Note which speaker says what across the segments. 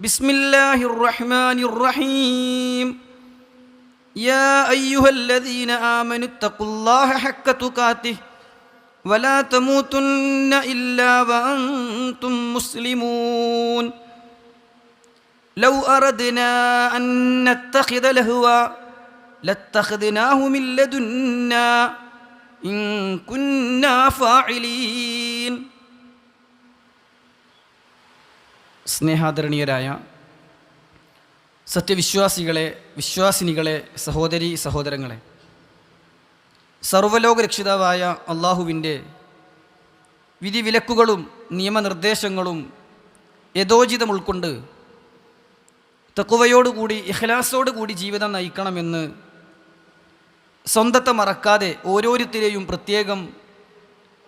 Speaker 1: بسم الله الرحمن الرحيم. يا أيها الذين آمنوا اتقوا الله حق تقاته ولا تموتن إلا وأنتم مسلمون. لو أردنا أن نتخذ لهوا لاتخذناه من لدنا إن كنا فاعلين. സ്നേഹാദരണീയരായ സത്യവിശ്വാസികളെ വിശ്വാസിനികളെ സഹോദരി സഹോദരങ്ങളെ. സർവലോക രക്ഷിതാവായ അള്ളാഹുവിന്റെ വിധിവിലക്കുകളും നിയമനിർദ്ദേശങ്ങളും യഥോചിതം ഉൾക്കൊണ്ട് തക്കുവയോടുകൂടി ഇഹ്ലാസോടുകൂടി ജീവിതം നയിക്കണമെന്ന് സ്വന്തത്തെ മറക്കാതെ ഓരോരുത്തരെയും പ്രത്യേകം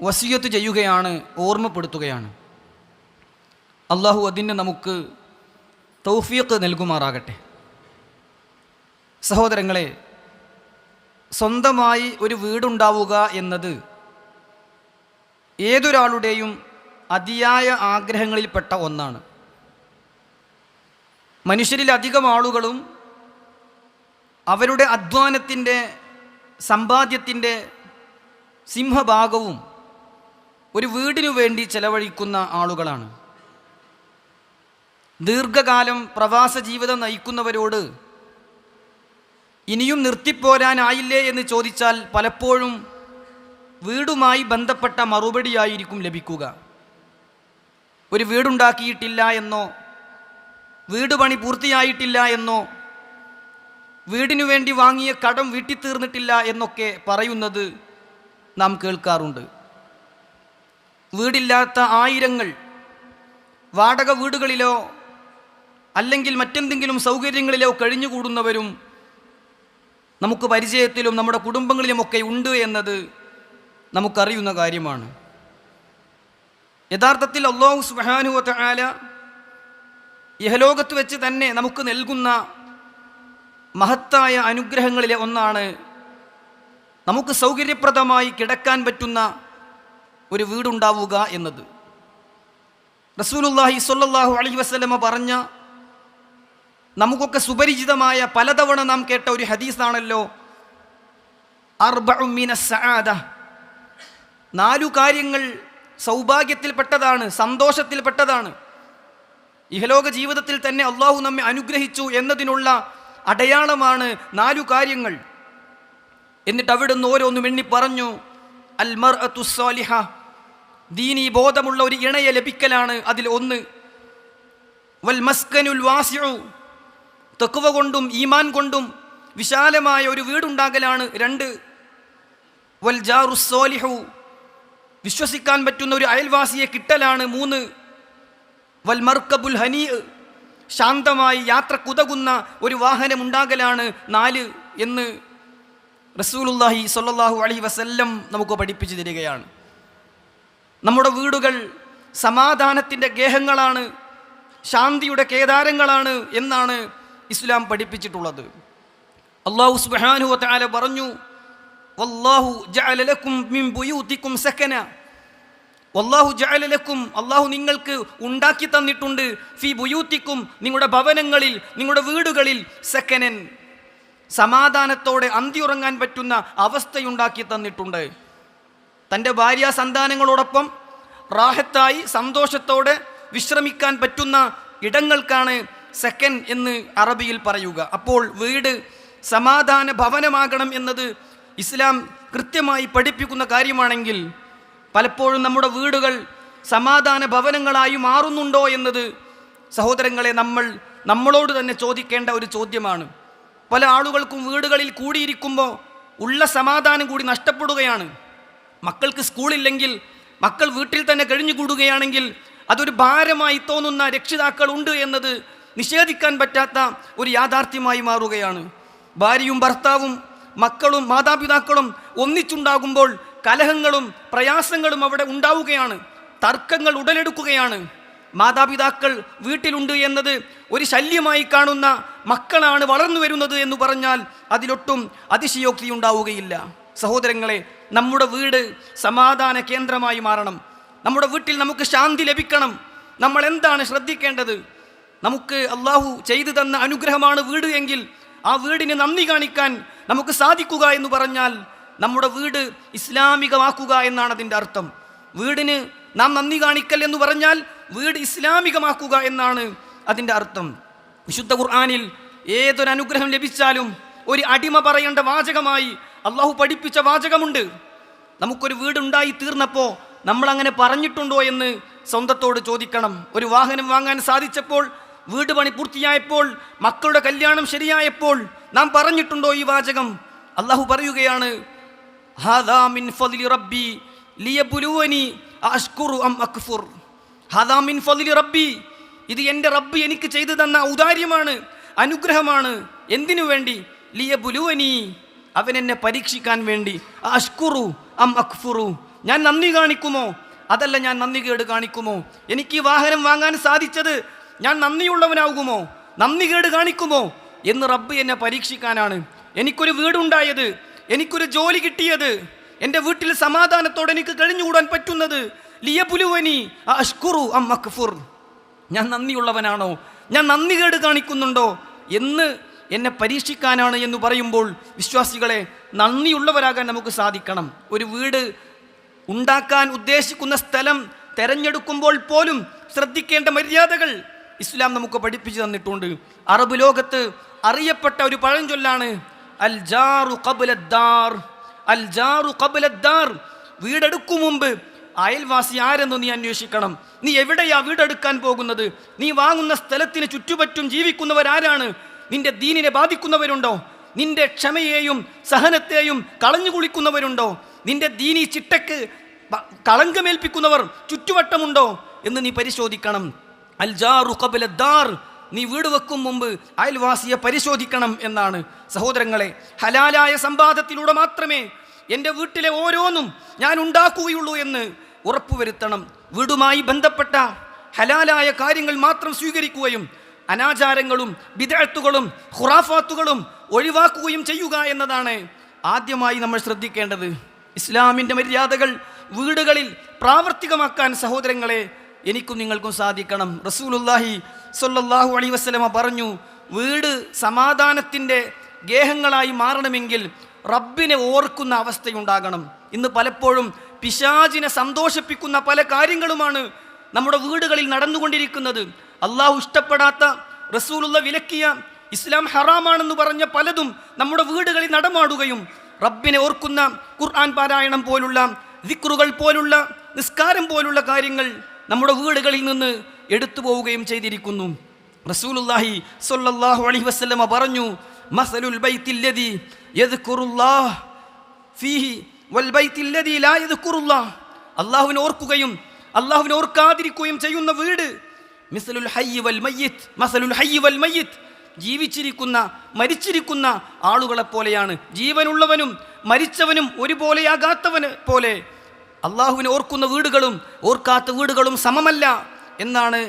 Speaker 1: വസിയത്ത് ചെയ്യുകയാണ് ഓർമ്മപ്പെടുത്തുകയാണ്. അള്ളാഹു അതിന് നമുക്ക് തൗഫീഖ് നൽകുമാറാകട്ടെ. സഹോദരങ്ങളെ സ്വന്തമായി ഒരു വീടുണ്ടാവുക എന്നത് ഏതൊരാളുടെയും അതിയായ ആഗ്രഹങ്ങളിൽപ്പെട്ട ഒന്നാണ്. മനുഷ്യരിൽ അധികം ആളുകളും അവരുടെ അധ്വാനത്തിന്റെ സമ്പാദ്യത്തിന്റെ സിംഹഭാഗവും ഒരു വീടിനു വേണ്ടി ചെലവഴിക്കുന്ന ആളുകളാണ്. ദീർഘകാലം പ്രവാസ ജീവിതം നയിക്കുന്നവരോട് ഇനിയും നിർത്തിപ്പോരാനായില്ലേ എന്ന് ചോദിച്ചാൽ പലപ്പോഴും വീടുമായി ബന്ധപ്പെട്ട മറുപടിയായിരിക്കും ലഭിക്കുക. ഒരു വീടുണ്ടാക്കിയിട്ടില്ല എന്നോ വീട് പണി പൂർത്തിയായിട്ടില്ല എന്നോ വീടിനു വേണ്ടി വാങ്ങിയ കടം വീട്ടി തീർന്നിട്ടില്ല എന്നൊക്കെ പറയുന്നത് നാം കേൾക്കാറുണ്ട്. വീടില്ലാത്ത ആയിരങ്ങൾ വാടക വീടുകളിലോ അല്ലെങ്കിൽ മറ്റെന്തെങ്കിലും സൗകര്യങ്ങളിലോ കഴിഞ്ഞുകൂടുന്നവരും നമുക്ക് പരിചയത്തിലും നമ്മുടെ കുടുംബങ്ങളിലുമൊക്കെ ഉണ്ട് എന്നത് നമുക്കറിയുന്ന കാര്യമാണ്. യഥാർത്ഥത്തിൽ അള്ളാഹു സുബാനുവത്ത ആല ഇഹലോകത്ത് വെച്ച് തന്നെ നമുക്ക് നൽകുന്ന മഹത്തായ അനുഗ്രഹങ്ങളിലെ ഒന്നാണ് നമുക്ക് സൗകര്യപ്രദമായി കിടക്കാൻ പറ്റുന്ന ഒരു വീടുണ്ടാവുക എന്നത്. റസൂലുല്ലാഹി സ്വല്ലല്ലാഹു അലൈഹി വസ്ലമ പറഞ്ഞ നമുക്കൊക്കെ സുപരിചിതമായ പലതവണ നാം കേട്ട ഒരു ഹദീസാണല്ലോ. അർബഉ മിന സആദ നാലു കാര്യങ്ങൾ സൗഭാഗ്യത്തിൽപ്പെട്ടതാണ് സന്തോഷത്തിൽപ്പെട്ടതാണ്. ഇഹലോക ജീവിതത്തിൽ തന്നെ അള്ളാഹു നമ്മെ അനുഗ്രഹിച്ചു എന്നതിനുള്ള അടയാളമാണ് നാലു കാര്യങ്ങൾ. എന്നിട്ട് അവിടുന്ന് ഓരോന്നും എണ്ണി പറഞ്ഞു അൽമർ അത്തുസ്വാലിഹ ദീനീ ബോധമുള്ള ഒരു ഇണയെ ലഭിക്കലാണ് അതിൽ ഒന്ന്. വൽ മസ്കനുൽ വാസിഉ. തെക്കുവ കൊണ്ടും ഈമാൻ കൊണ്ടും വിശാലമായ ഒരു വീടുണ്ടാകലാണ് രണ്ട്. വൽ ജാറു സോലിഹു. വിശ്വസിക്കാൻ പറ്റുന്ന ഒരു അയൽവാസിയെ കിട്ടലാണ് മൂന്ന്. വൽ മർക്കബുൽ ഹനി. ശാന്തമായി യാത്രക്കുതകുന്ന ഒരു വാഹനം ഉണ്ടാകലാണ് നാല് എന്ന് റസൂലുല്ലാഹി സ്വല്ലല്ലാഹു അലൈഹി വസല്ലം നമുക്ക് പഠിപ്പിച്ചു തരികയാണ്. നമ്മുടെ വീടുകൾ സമാധാനത്തിന്റെ ഗേഹങ്ങളാണ് ശാന്തിയുടെ കേദാരങ്ങളാണ് എന്നാണ് ഇസ്ലാം പഠിപ്പിച്ചിട്ടുള്ളത്. അള്ളാഹു സുബാനു താല പറഞ്ഞു വല്ലാഹു മിൻ സക്കന വല്ലാഹു ജഅല ലക്കും അള്ളാഹു നിങ്ങൾക്ക് ഉണ്ടാക്കി തന്നിട്ടുണ്ട് ഫി ബുയൂത്തിക്കും നിങ്ങളുടെ ഭവനങ്ങളിൽ നിങ്ങളുടെ വീടുകളിൽ സക്കനൻ സമാധാനത്തോടെ അന്തിയുറങ്ങാൻ പറ്റുന്ന അവസ്ഥയുണ്ടാക്കി തന്നിട്ടുണ്ട്. തന്റെ ഭാര്യ സന്താനങ്ങളോടൊപ്പം റാഹത്തായി സന്തോഷത്തോടെ വിശ്രമിക്കാൻ പറ്റുന്ന ഇടങ്ങൾക്കാണ് സെക്കൻ എന്ന് അറബിയിൽ പറയുക. അപ്പോൾ വീട് സമാധാന ഭവനമാകണം എന്നത് ഇസ്ലാം കൃത്യമായി പഠിപ്പിക്കുന്ന കാര്യമാണെങ്കിൽ പലപ്പോഴും നമ്മുടെ വീടുകൾ സമാധാന ഭവനങ്ങളായി മാറുന്നുണ്ടോ എന്നത് സഹോദരങ്ങളെ നമ്മൾ നമ്മളോട് തന്നെ ചോദിക്കേണ്ട ഒരു ചോദ്യമാണ്. പല ആളുകൾക്കും വീടുകളിൽ കൂടിയിരിക്കുമ്പോൾ ഉള്ള സമാധാനം കൂടി നഷ്ടപ്പെടുകയാണ്. മക്കൾക്ക് സ്കൂളില്ലെങ്കിൽ മക്കൾ വീട്ടിൽ തന്നെ കഴിഞ്ഞുകൂടുകയാണെങ്കിൽ അതൊരു ഭാരമായി തോന്നുന്ന രക്ഷിതാക്കൾ ഉണ്ട് എന്നത് നിഷേധിക്കാൻ പറ്റാത്ത ഒരു യാഥാർത്ഥ്യമായി മാറുകയാണ്. ഭാര്യയും ഭർത്താവും മക്കളും മാതാപിതാക്കളും ഒന്നിച്ചുണ്ടാകുമ്പോൾ കലഹങ്ങളും പ്രയാസങ്ങളും അവിടെ ഉണ്ടാവുകയാണ്. തർക്കങ്ങൾ ഉടലെടുക്കുകയാണ്. മാതാപിതാക്കൾ വീട്ടിലുണ്ട് എന്നത് ഒരു ശല്യമായി കാണുന്ന മക്കളാണ് വളർന്നു വരുന്നത് എന്ന് പറഞ്ഞാൽ അതിലൊട്ടും അതിശയോക്തി ഉണ്ടാവുകയില്ല സഹോദരങ്ങളെ നമ്മുടെ വീട് സമാധാന കേന്ദ്രമായി മാറണം. നമ്മുടെ വീട്ടിൽ നമുക്ക് ശാന്തി ലഭിക്കണം. നമ്മൾ എന്താണ് ശ്രദ്ധിക്കേണ്ടത്? നമുക്ക് അള്ളാഹു ചെയ്തു തന്ന അനുഗ്രഹമാണ് വീട് എങ്കിൽ ആ വീടിന് നന്ദി കാണിക്കാൻ നമുക്ക് സാധിക്കുക എന്ന് പറഞ്ഞാൽ നമ്മുടെ വീട് ഇസ്ലാമികമാക്കുക എന്നാണ് അതിന്റെ അർത്ഥം. വീടിന് നാം നന്ദി കാണിക്കൽ എന്ന് പറഞ്ഞാൽ വീട് ഇസ്ലാമികമാക്കുക എന്നാണ് അതിന്റെ അർത്ഥം. വിശുദ്ധ ഖുർആാനിൽ ഏതൊരു അനുഗ്രഹം ലഭിച്ചാലും ഒരു അടിമ പറയേണ്ട വാചകമായി അള്ളാഹു പഠിപ്പിച്ച വാചകമുണ്ട്. നമുക്കൊരു വീടുണ്ടായി തീർന്നപ്പോൾ നമ്മളങ്ങനെ പറഞ്ഞിട്ടുണ്ടോ എന്ന് സ്വന്തത്തോട് ചോദിക്കണം. ഒരു വാഹനം വാങ്ങാൻ സാധിച്ചപ്പോൾ വീട് പണി പൂർത്തിയായപ്പോൾ മക്കളുടെ കല്യാണം ശരിയായപ്പോൾ നാം പറഞ്ഞിട്ടുണ്ടോ ഈ വാചകം? അള്ളാഹു പറയുകയാണ് "ഹാദാ മിൻ ഫദ്ലി റബ്ബി ലിയബുലുവനി അഷ്കുറു അം അക്ഫുർ. ഹാദാ മിൻ റബ്ബി ഇത് എന്റെ റബ്ബ് എനിക്ക് ചെയ്തു തന്ന ഔദാര്യമാണ് അനുഗ്രഹമാണ്. എന്തിനു വേണ്ടി? ലിയബുലുവനി അവൻ എന്നെ പരീക്ഷിക്കാൻ വേണ്ടി. അഷ്കുറു അം അക്ഫുറു. ഞാൻ നന്ദി കാണിക്കുമോ? അതല്ല ഞാൻ നന്ദി കേട് കാണിക്കുമോ? എനിക്ക് ഈ വാഹനം വാങ്ങാൻ സാധിച്ചത് ഞാൻ നന്ദിയുള്ളവനാകുമോ? നന്ദി കേട് കാണിക്കുമോ? എന്ന് റബ്ബ് എന്നെ പരീക്ഷിക്കാനാണ്. എനിക്കൊരു വീടുണ്ടായത് എനിക്കൊരു ജോലി കിട്ടിയത് എന്റെ വീട്ടിൽ സമാധാനത്തോടെ എനിക്ക് കഴിഞ്ഞുകൂടാൻ പറ്റുന്നത് ലിയപുലുവനി അഷ്കുറു അം അക്ഫുർ. ഞാൻ നന്ദിയുള്ളവനാണോ? ഞാൻ നന്ദി കേട് കാണിക്കുന്നുണ്ടോ? എന്ന് എന്നെ പരീക്ഷിക്കാനാണ് എന്ന് പറയുമ്പോൾ വിശ്വാസികളെ നന്ദിയുള്ളവരാകാൻ നമുക്ക് സാധിക്കണം. ഒരു വീട് ഉണ്ടാക്കാൻ ഉദ്ദേശിക്കുന്ന സ്ഥലം തെരഞ്ഞെടുക്കുമ്പോൾ പോലും ശ്രദ്ധിക്കേണ്ട മര്യാദകൾ ഇസ്ലാം നമുക്ക് പഠിപ്പിച്ചു തന്നിട്ടുണ്ട്. അറബ് ലോകത്ത് അറിയപ്പെട്ട ഒരു പഴഞ്ചൊല്ലാണ് അൽ ജാറു കബുലദ്ദാർ അൽ ജാറു കബുലദ്ദാർ വീടെടുക്കും മുമ്പ് അയൽവാസി ആരെന്ന് നീ അന്വേഷിക്കണം. നീ എവിടെയാ വീടെടുക്കാൻ പോകുന്നത്? നീ വാങ്ങുന്ന സ്ഥലത്തിന് ചുറ്റുപറ്റും ജീവിക്കുന്നവരാരാണ്? നിന്റെ ദീനിനെ ബാധിക്കുന്നവരുണ്ടോ? നിന്റെ ക്ഷമയെയും സഹനത്തെയും കളഞ്ഞു കുളിക്കുന്നവരുണ്ടോ? നിന്റെ ദീനി ചിട്ടക്ക് കളങ്കമേൽപ്പിക്കുന്നവർ ചുറ്റുവട്ടമുണ്ടോ എന്ന് നീ പരിശോധിക്കണം. അൽജാറു കബലദ്ദാർ നീ വീട് വെക്കും മുമ്പ് അയൽവാസിയെ പരിശോധിക്കണം എന്നാണ്. സഹോദരങ്ങളെ ഹലാലായ സമ്പാദത്തിലൂടെ മാത്രമേ എന്റെ വീട്ടിലെ ഓരോന്നും ഞാൻ ഉണ്ടാക്കുകയുള്ളൂ എന്ന് ഉറപ്പുവരുത്തണം. വീടുമായി ബന്ധപ്പെട്ട ഹലാലായ കാര്യങ്ങൾ മാത്രം സ്വീകരിക്കുകയും അനാചാരങ്ങളും വിദഗ്ധത്തുകളും ഖുറാഫാത്തുകളും ഒഴിവാക്കുകയും ചെയ്യുക എന്നതാണ് ആദ്യമായി നമ്മൾ ശ്രദ്ധിക്കേണ്ടത്. ഇസ്ലാമിന്റെ മര്യാദകൾ വീടുകളിൽ പ്രാവർത്തികമാക്കാൻ സഹോദരങ്ങളെ എനിക്കും നിങ്ങൾക്കും സാധിക്കണം. റസൂലുല്ലാഹി സൊല്ലാഹു അലൈഹി വസ്ലമ പറഞ്ഞു വീട് സമാധാനത്തിന്റെ ഗേഹങ്ങളായി മാറണമെങ്കിൽ റബ്ബിനെ ഓർക്കുന്ന അവസ്ഥയുണ്ടാകണം. ഇന്ന് പലപ്പോഴും പിശാചിനെ സന്തോഷിപ്പിക്കുന്ന പല കാര്യങ്ങളുമാണ് നമ്മുടെ വീടുകളിൽ നടന്നുകൊണ്ടിരിക്കുന്നത്. അള്ളാഹു ഇഷ്ടപ്പെടാത്ത റസൂലുള്ള വിലക്കിയ ഇസ്ലാം ഹറാമാണെന്ന് പറഞ്ഞ പലതും നമ്മുടെ വീടുകളിൽ നടമാടുകയും റബ്ബിനെ ഓർക്കുന്ന ഖുർആൻ പാരായണം പോലുള്ള ദിക്റുകൾ പോലുള്ള നിസ്കാരം പോലുള്ള കാര്യങ്ങൾ നമ്മുടെ വീടുകളിൽ നിന്ന് എടുത്തു പോവുകയും ചെയ്തിരിക്കുന്നു. റസൂലുല്ലാഹി സ്വല്ലല്ലാഹു അലൈഹി വസല്ലമ പറഞ്ഞു മസലുൽ ബൈത്തില്ലദി യദ്കുറുല്ലാഹ് ഫീഹി വൽ ബൈത്തില്ലദി ലാ യദ്കുറുല്ലാഹ് അല്ലാഹുവിനെ ഓർക്കുകയും അല്ലാഹുവിനെ ഓർക്കാതിരിക്കുകയും ചെയ്യുന്ന വീട് മിസലുൽ ഹയ്യ് വൽ മയ്യിത്ത് മസലുൽ ഹയ്യ് വൽ മയ്യിത്ത്. ജീവിച്ചിരിക്കുന്ന മരിച്ചിരിക്കുന്ന ആളുകളെ പോലെയാണ്. ജീവനുള്ളവനും മരിച്ചവനും ഒരുപോലെയാകാത്തവന് പോലെ അള്ളാഹുവിനെ ഓർക്കുന്ന വീടുകളും ഓർക്കാത്ത വീടുകളും സമമല്ല എന്നാണ്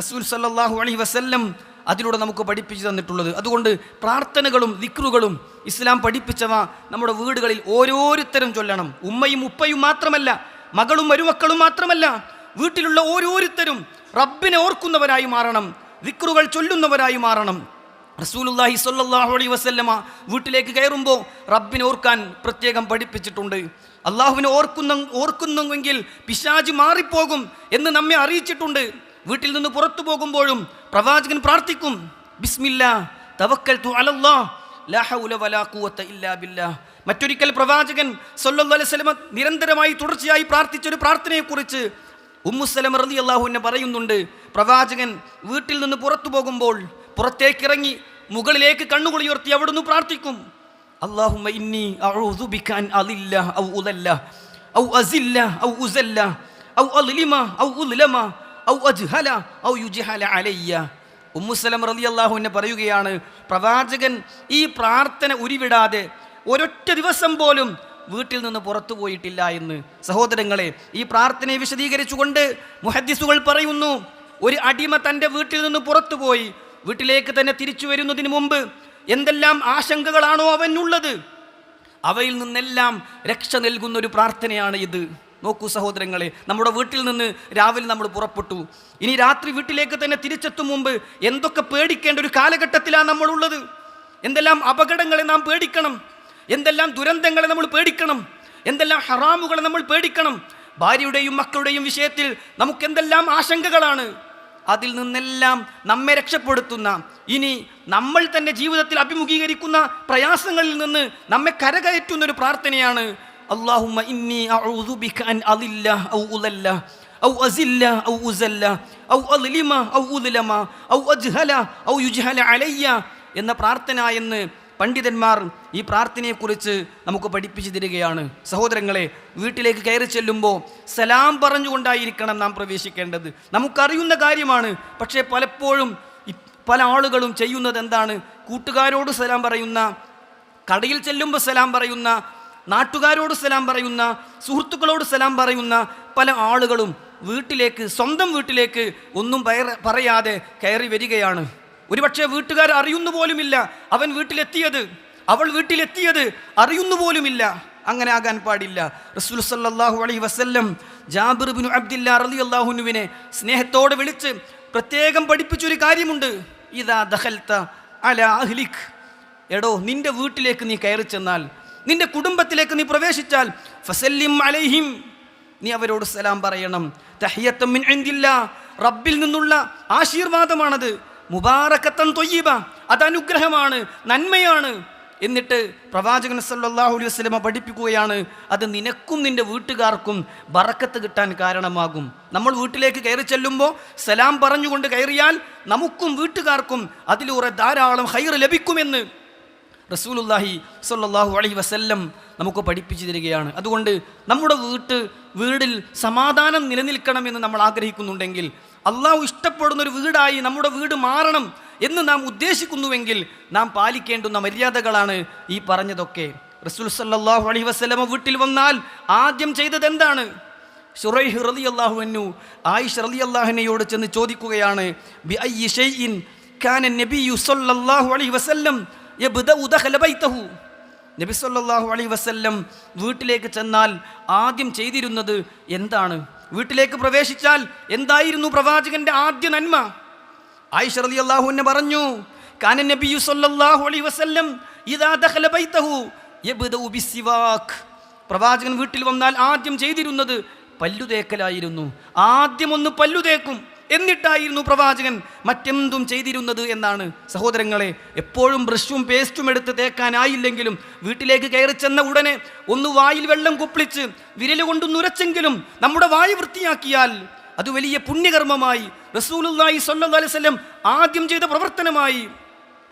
Speaker 1: റസൂൽ സല്ലാഹു അലൈഹി വസല്ലം അതിലൂടെ നമുക്ക് പഠിപ്പിച്ചു തന്നിട്ടുള്ളത്. അതുകൊണ്ട് പ്രാർത്ഥനകളും ദിക്റുകളും ഇസ്ലാം പഠിപ്പിച്ചവ നമ്മുടെ വീടുകളിൽ ഓരോരുത്തരും ചൊല്ലണം. ഉമ്മയും ഉപ്പയും മാത്രമല്ല മകളും മരുമക്കളും മാത്രമല്ല വീട്ടിലുള്ള ഓരോരുത്തരും റബ്ബിനെ ഓർക്കുന്നവരായി മാറണം ദിക്റുകൾ ചൊല്ലുന്നവരായി മാറണം. റസൂലുല്ലാഹി സല്ലാഹു അലൈ വസല്ലമ വീട്ടിലേക്ക് കയറുമ്പോൾ റബ്ബിനെ ഓർക്കാൻ പ്രത്യേകം പഠിപ്പിച്ചിട്ടുണ്ട്. അള്ളാഹുവിനെ ഓർക്കുന്ന ഓർക്കുന്നുവെങ്കിൽ പിശാജ് മാറിപ്പോകും എന്ന് നമ്മെ അറിയിച്ചിട്ടുണ്ട്. വീട്ടിൽ നിന്ന് പുറത്തു പോകുമ്പോഴും പ്രവാചകൻ പ്രാർത്ഥിക്കും. ബിസ്മില്ല തവക്കൽതു അലല്ലാഹ് ലാ ഹൗല വലാ ഖുവത ഇല്ലാ ബില്ലാഹ് മറ്റൊരിക്കൽ പ്രവാചകൻ വസല്ലമ നിരന്തരമായി തുടർച്ചയായി പ്രാർത്ഥിച്ച ഒരു പ്രാർത്ഥനയെക്കുറിച്ച് ഉമ്മുസലം റതി അള്ളാഹുവിനെ പറയുന്നുണ്ട്. പ്രവാചകൻ വീട്ടിൽ നിന്ന് പുറത്തു പോകുമ്പോൾ പുറത്തേക്കിറങ്ങി മുകളിലേക്ക് കണ്ണുകൾ ഉയർത്തി അവിടുന്ന് പ്രാർത്ഥിക്കും. اللهم إني أعوذ بك أن أضل أو أضل أو أزل أو أزل أو أظلم أو أظلم أو أجهل أو يجهل علي ഉമ്മുസലം റലി അള്ളാഹുവിനെ പറയുകയാണ് പ്രവാചകൻ ഈ പ്രാർത്ഥന ഉരുവിടാതെ ഒരൊറ്റ ദിവസം പോലും വീട്ടിൽ നിന്ന് പുറത്തു പോയിട്ടില്ല എന്ന് സഹോദരങ്ങളെ ഈ പ്രാർത്ഥനയെ വിശദീകരിച്ചുകൊണ്ട് മുഹദ്ദിസുകൾ പറയുന്നു ഒരു അടിമ തൻ്റെ വീട്ടിൽ നിന്ന് പുറത്തു പോയി വീട്ടിലേക്ക് തന്നെ തിരിച്ചു വരുന്നതിന് മുമ്പ് എന്തെല്ലാം ആശങ്കകളാണോ അവനുള്ളത്? അവയിൽ നിന്നെല്ലാം രക്ഷ നൽകുന്ന ഒരു പ്രാർത്ഥനയാണ് ഇത്. നോക്കൂ സഹോദരങ്ങളെ നമ്മുടെ വീട്ടിൽ നിന്ന് രാവിലെ നമ്മൾ പുറപ്പെട്ടു. ഇനി രാത്രി വീട്ടിലേക്ക് തന്നെ തിരിച്ചെത്തും മുമ്പ് എന്തൊക്കെ പേടിക്കേണ്ട ഒരു കാലഘട്ടത്തിലാണ് നമ്മളുള്ളത്? എന്തെല്ലാം അപകടങ്ങളെ നാം പേടിക്കണം? എന്തെല്ലാം ദുരന്തങ്ങളെ നമ്മൾ പേടിക്കണം? എന്തെല്ലാം ഹറാമുകളെ നമ്മൾ പേടിക്കണം? ഭാര്യയുടെയും മക്കളുടെയും വിഷയത്തിൽ നമുക്കെന്തെല്ലാം ആശങ്കകളാണ്? അതിൽ നിന്നെല്ലാം നമ്മെ രക്ഷപ്പെടുത്തുന്ന ഇനി നമ്മൾ തന്നെ ജീവിതത്തിൽ അഭിമുഖീകരിക്കുന്ന പ്രയാസങ്ങളിൽ നിന്ന് നമ്മെ കരകയറ്റുന്ന ഒരു പ്രാർത്ഥനയാണ്. അള്ളാഹുമ്മ ഇന്നി ബിക ഔ എന്ന പ്രാർത്ഥന എന്ന് പണ്ഡിതന്മാർ ഈ പ്രാർത്ഥനയെക്കുറിച്ച് നമുക്ക് പഠിപ്പിച്ചു തരികയാണ്. സഹോദരങ്ങളെ വീട്ടിലേക്ക് കയറി ചെല്ലുമ്പോൾ സലാം പറഞ്ഞുകൊണ്ടായിരിക്കണം നാം പ്രവേശിക്കേണ്ടത്. നമുക്കറിയുന്ന കാര്യമാണ് പക്ഷേ പലപ്പോഴും പല ആളുകളും ചെയ്യുന്നത് എന്താണ്? കൂട്ടുകാരോട് സലാം പറയുന്ന കടയിൽ ചെല്ലുമ്പോൾ സലാം പറയുന്ന നാട്ടുകാരോട് സലാം പറയുന്ന സുഹൃത്തുക്കളോട് സലാം പറയുന്ന പല ആളുകളും വീട്ടിലേക്ക് സ്വന്തം വീട്ടിലേക്ക് ഒന്നും പറയാതെ കയറി വരികയാണ്. ഒരുപക്ഷെ വീട്ടുകാർ അറിയുന്നു പോലുമില്ല. അവൻ വീട്ടിലെത്തിയത് അവൾ വീട്ടിലെത്തിയത് അറിയുന്നു പോലുമില്ല. അങ്ങനെ ആകാൻ പാടില്ല. റസൂൽ സല്ലാഹു അലൈഹി വസല്ലം ജാബിർ ബിൻ അബ്ദില്ല അള്ളാഹുനുവിനെ സ്നേഹത്തോടെ വിളിച്ച് പ്രത്യേകം പഠിപ്പിച്ചൊരു കാര്യമുണ്ട്. ഇതാ ദഹൽത്ത അല അഹ്ലിഖ് എടോ നിന്റെ വീട്ടിലേക്ക് നീ കയറി ചെന്നാൽ നിന്റെ കുടുംബത്തിലേക്ക് നീ പ്രവേശിച്ചാൽ ഫസല്ലിം അലൈഹിം. നീ അവരോട് സലാം പറയണം. തഹിയത്തം എന്തില്ല റബ്ബിൽ നിന്നുള്ള ആശീർവാദമാണത്. മുബാറക്കത്തൻ തൊയ്യബ. അത് അനുഗ്രഹമാണ് നന്മയാണ്. എന്നിട്ട് പ്രവാചകൻ സല്ലാഹു അലൈഹി വസ്ലമ പഠിപ്പിക്കുകയാണ് അത് നിനക്കും നിന്റെ വീട്ടുകാർക്കും ബറക്കത്ത് കിട്ടാൻ കാരണമാകും. നമ്മൾ വീട്ടിലേക്ക് കയറി ചെല്ലുമ്പോൾ സലാം പറഞ്ഞുകൊണ്ട് കയറിയാൽ നമുക്കും വീട്ടുകാർക്കും അതിലൂടെ ധാരാളം ഹൈർ ലഭിക്കുമെന്ന് റസൂലുല്ലാഹി സല്ലാഹു അലൈഹി വസല്ലം നമുക്ക് പഠിപ്പിച്ചു തരികയാണ്. അതുകൊണ്ട് നമ്മുടെ വീട്ട് വീടിൽ സമാധാനം നിലനിൽക്കണമെന്ന് നമ്മൾ ആഗ്രഹിക്കുന്നുണ്ടെങ്കിൽ അള്ളാഹു ഇഷ്ടപ്പെടുന്ന ഒരു വീടായി നമ്മുടെ വീട് മാറണം എന്ന് നാം ഉദ്ദേശിക്കുന്നുവെങ്കിൽ നാം പാലിക്കേണ്ടുന്ന മര്യാദകളാണ് ഈ പറഞ്ഞതൊക്കെ. റസൂൽ സല്ലാഹു അലൈഹി വസ്ലമ വീട്ടിൽ വന്നാൽ ആദ്യം ചെയ്തത് എന്താണ്? ഷുറൈഹ് അൻഹു ആയിഷ അള്ളാഹുനയോട് ചെന്ന് ചോദിക്കുകയാണ് കാന സല്ലല്ലാഹു അലൈഹി വസല്ലം നബി സല്ലല്ലാഹു അലൈഹി വസല്ലം വീട്ടിലേക്ക് ചെന്നാൽ ആദ്യം ചെയ്തിരുന്നത് എന്താണ്? വീട്ടിലേക്ക് പ്രവേശിച്ചാൽ എന്തായിരുന്നു പ്രവാചകന്റെ ആദ്യ നന്മ? ആയിഷ റളിയല്ലാഹു അൻഹ പറഞ്ഞു കാന നബിയു സല്ലല്ലാഹു അലൈഹി വസല്ലം ഇദാ ദഖല ബൈതഹു യബ്ദഉ ബിസ്സിവാക് പ്രവാചകൻ വീട്ടിൽ വന്നാൽ ആദ്യം ചെയ്തിരുന്നത് പല്ലു തേക്കലായിരുന്നു ആദ്യം ഒന്ന് പല്ലു തേക്കും എന്നിട്ടായിരുന്നു പ്രവാചകൻ മറ്റെന്തും ചെയ്തിരുന്നത് എന്നാണ്. സഹോദരങ്ങളെ എപ്പോഴും ബ്രഷും പേസ്റ്റും എടുത്ത് തേക്കാനായില്ലെങ്കിലും വീട്ടിലേക്ക് കയറി ചെന്ന ഉടനെ ഒന്ന് വായിൽ വെള്ളം കുപ്പിളിച്ച് വിരലുകൊണ്ട് നുരച്ചെങ്കിലും നമ്മുടെ വായു വൃത്തിയാക്കിയാൽ അത് വലിയ പുണ്യകർമ്മമായി റസൂലുള്ളാഹി സ്വല്ലം ആദ്യം ചെയ്ത പ്രവർത്തനമായി.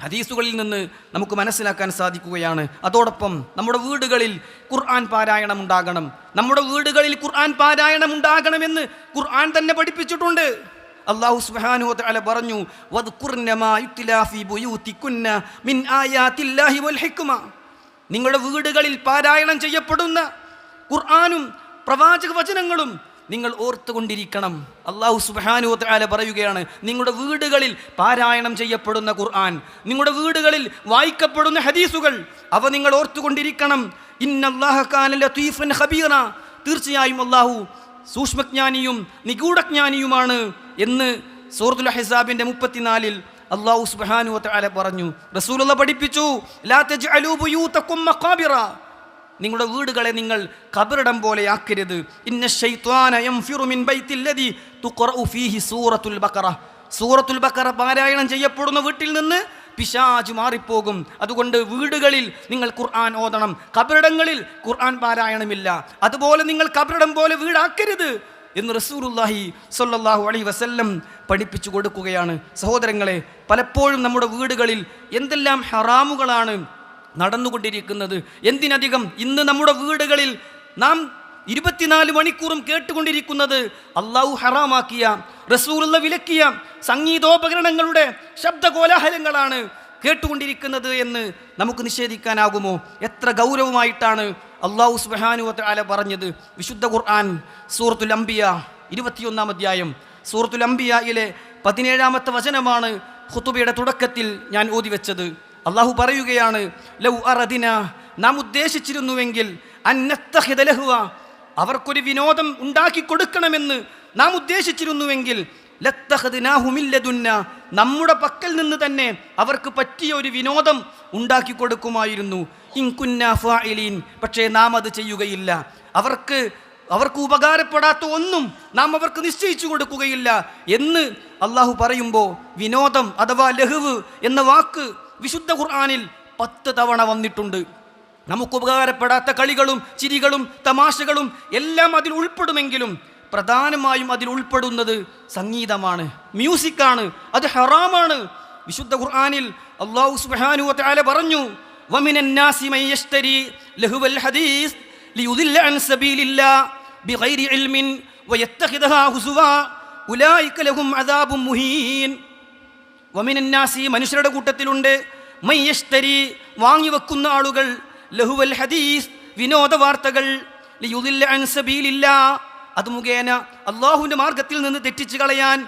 Speaker 1: ഹദീസുകളിൽ നിന്ന് നമുക്ക് മനസ്സിലാക്കാൻ സാധിക്കുകയാണ്. അതോടൊപ്പം നമ്മുടെ വീടുകളിൽ ഖുർആൻ പാരായണം ഉണ്ടാകണം. നമ്മുടെ വീടുകളിൽ ഖുർആൻ പാരായണം ഉണ്ടാകണമെന്ന് ഖുർആൻ തന്നെ പഠിപ്പിച്ചിട്ടുണ്ട്. അള്ളാഹു സുബ്ഹാനഹു വതആല പറഞ്ഞു മാ മിൻ വൽ ഹിക്മ. നിങ്ങളുടെ വീടുകളിൽ പാരായണം ചെയ്യപ്പെടുന്ന ഖുർആനും പ്രവാചക വചനങ്ങളും നിങ്ങൾ ഓർത്തുകൊണ്ടിരിക്കണം. അള്ളാഹു സുബ്ഹാനഹു വതആല പറയുകയാണ് നിങ്ങളുടെ വീടുകളിൽ പാരായണം ചെയ്യപ്പെടുന്ന ഖുർആൻ നിങ്ങളുടെ വീടുകളിൽ വായിക്കപ്പെടുന്ന ഹദീസുകൾ അവ നിങ്ങൾ ഓർത്തുകൊണ്ടിരിക്കണം. ഇന്നല്ലാഹ കാന ലതീഫൻ ഖബീറ. തീർച്ചയായും അള്ളാഹു സൂക്ഷ്മജ്ഞാനിയും നിഗൂഢജ്ഞാനിയുമാണ്. എന്ന് സൂറത്തുൽ ഹിസാബിന്റെ മുപ്പത്തിനാലിൽ അള്ളാഹു സുബാനു വതആല പറഞ്ഞു. റസൂലുള്ള പഠിപ്പിച്ചു നിങ്ങളുടെ വീടുകളെ നിങ്ങൾ കബറിടം പോലെ ആക്കരുത്. ഇന്ന സൂറത്തുൽ ബക്കറ സൂറത്തുൽ ബഖറ പാരായണം ചെയ്യപ്പെടുന്ന വീട്ടിൽ നിന്ന് പിശാജ് മാറിപ്പോകും. അതുകൊണ്ട് വീടുകളിൽ നിങ്ങൾ ഖുർആൻ ഓതണം. കബറിടങ്ങളിൽ ഖുർആൻ പാരായണമില്ല. അതുപോലെ നിങ്ങൾ കബറിടം പോലെ വീടാക്കരുത്. എന്ന് റസൂലുല്ലാഹി സൊല്ലാഹു അലൈഹി വസല്ലം പഠിപ്പിച്ചു കൊടുക്കുകയാണ്. സഹോദരങ്ങളെ പലപ്പോഴും നമ്മുടെ വീടുകളിൽ എന്തെല്ലാം ഹറാമുകളാണ് നടന്നുകൊണ്ടിരിക്കുന്നത്. എന്തിനധികം ഇന്ന് നമ്മുടെ വീടുകളിൽ നാം ഇരുപത്തിനാല് മണിക്കൂറും കേട്ടുകൊണ്ടിരിക്കുന്നത് അള്ളാഹു ഹറാമാക്കിയ റസൂലുള്ള വിലക്കിയ സംഗീതോപകരണങ്ങളുടെ ശബ്ദകോലാഹലങ്ങളാണ്. കേട്ടുകൊണ്ടിരിക്കുന്നത് എന്ന് നമുക്ക് നിഷേധിക്കാനാകുമോ? എത്ര ഗൗരവമായിട്ടാണ് അള്ളാഹു സുബാനുവത്ത് അല പറഞ്ഞത്. വിശുദ്ധ ഖുർആൻ സൂറത്തുൽ അംബിയ ഇരുപത്തിയൊന്നാം അധ്യായം. സൂറത്തുൽ അംബിയയിലെ പതിനേഴാമത്തെ വചനമാണ് ഖുത്തുബയുടെ തുടക്കത്തിൽ ഞാൻ ഓതി വെച്ചത്. അള്ളാഹു പറയുകയാണ് ലൗ അറദിന നാം ഉദ്ദേശിച്ചിരുന്നുവെങ്കിൽ അന്നത്തഹിതലഹുവ അവർക്കൊരു വിനോദം ഉണ്ടാക്കി കൊടുക്കണമെന്ന് നാം ഉദ്ദേശിച്ചിരുന്നുവെങ്കിൽ നമ്മുടെ പക്കൽ നിന്ന് തന്നെ അവർക്ക് പറ്റിയ ഒരു വിനോദം ഉണ്ടാക്കി കൊടുക്കുമായിരുന്നു. ഇൻകുന്ന പക്ഷേ നാം അത് ചെയ്യുകയില്ല. അവർക്ക് അവർക്ക് ഉപകാരപ്പെടാത്ത ഒന്നും നാം അവർക്ക് നിശ്ചയിച്ചു കൊടുക്കുകയില്ല. എന്ന് അള്ളാഹു പറയുമ്പോൾ വിനോദം അഥവാ ലഹുവ് എന്ന വാക്ക് വിശുദ്ധ ഖുർആാനിൽ പത്ത് തവണ വന്നിട്ടുണ്ട്. നമുക്ക് ഉപകാരപ്പെടാത്ത കളികളും ചിരികളും തമാശകളും എല്ലാം അതിൽ ഉൾപ്പെടുമെങ്കിലും പ്രധാനമായും അതിൽ ഉൾപ്പെടുന്നത് സംഗീതമാണ്. മ്യൂസിക്കാണ്. അത് ഹറാമാണ്. വിശുദ്ധ ഖുർആാനിൽ അള്ളാഹു സുബ്ഹാനഹു താല പറഞ്ഞു മനുഷ്യരുടെ കൂട്ടത്തിലുണ്ട്. വാങ്ങിവെക്കുന്ന ആളുകൾ ലഹുവൽ ഹദീസ് വിനോദ വാർത്തകൾ അത് മുഖേന അള്ളാഹുവിന്റെ മാർഗത്തിൽ നിന്ന് തെറ്റിച്ച് കളയാൻ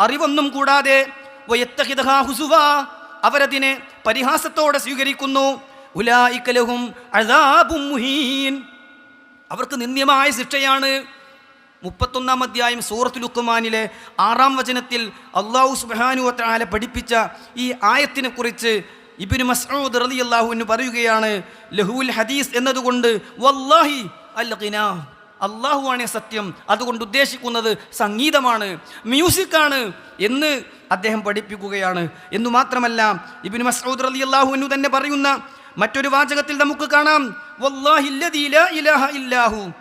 Speaker 1: അറിവൊന്നും കൂടാതെ അവരതിനെ പരിഹാസത്തോടെ സ്വീകരിക്കുന്നു. ഉലായിക്കലഹും അവർക്ക് നിന്ദ്യമായ ശിക്ഷയാണ്. മുപ്പത്തൊന്നാം അധ്യായം സൂറത്ത് ലുക്കുമാനിലെ ആറാം വചനത്തിൽ അള്ളാഹു സുബാനു താല പഠിപ്പിച്ച ഈ ആയത്തിനെ കുറിച്ച് ഇബിന് മസ്ഊദ് റലി അള്ളാഹുവിന് പറയുകയാണ് ലഹുൽ ഹദീസ് എന്നതുകൊണ്ട് വല്ലാഹി അൽ അള്ളാഹുവാണ് സത്യം. അതുകൊണ്ട് ഉദ്ദേശിക്കുന്നത് സംഗീതമാണ് മ്യൂസിക്കാണ് എന്ന് അദ്ദേഹം പഠിപ്പിക്കുകയാണ്. എന്നു മാത്രമല്ല ഇബിൻ മസൂദ് അലി അള്ളാഹു എന്നു തന്നെ പറയുന്ന മറ്റൊരു വാചകത്തിൽ നമുക്ക് കാണാം. ഇല്ലാഹു.